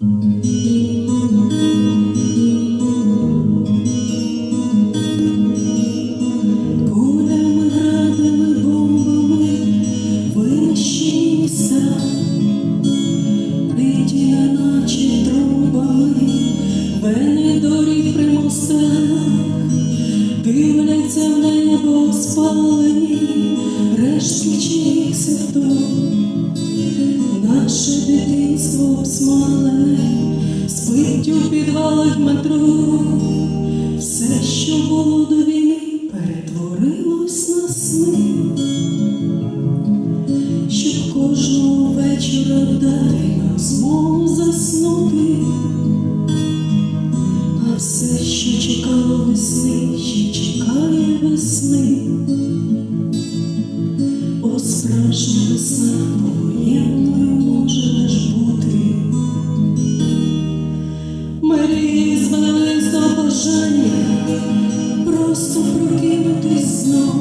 Кулями, градами, бомбами винищені міста, биті наче трубами, вени при мостах, дивляться в небо спалені, рештки чиїх сердок. Наше дитинство обсмалене, спить у підвалах метро, все, що було до війни, перетворилось на сни, щоб кожного вечора дати нам змогу заснути, а все, що чекало весни, ще чекає весни. Просто прокинутись знов.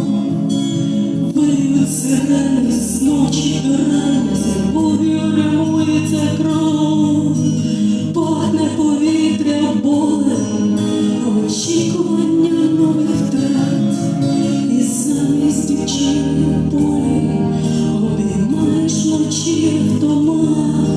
Виють сирени з ночі до рання, з любов'ю кров, пахне повітря болем, очікування нових втрат. І замість дівчини полі обіймаєш вночі автомат. Все,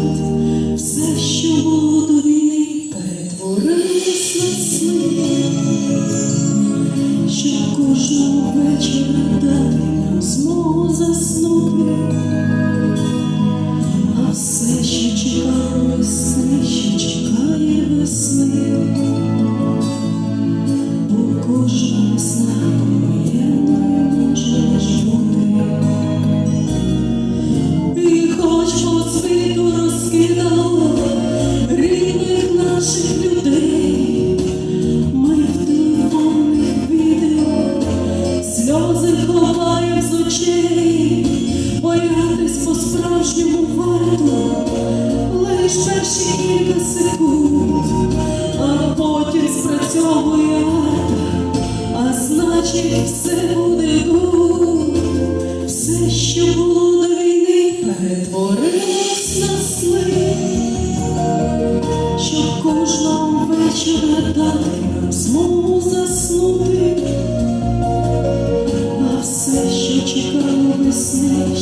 вечора дати нам змогу заснути. А все, що чекало весни, що чекає весни. Бо кожна весна повоєнною може бути. І хоч по світу розкидало рідних наших значить все буде гуд. Все, що було до війни, перетворилось на сни, щоб кожного вечора дати нам змогу заснути, а все, що чекало весни,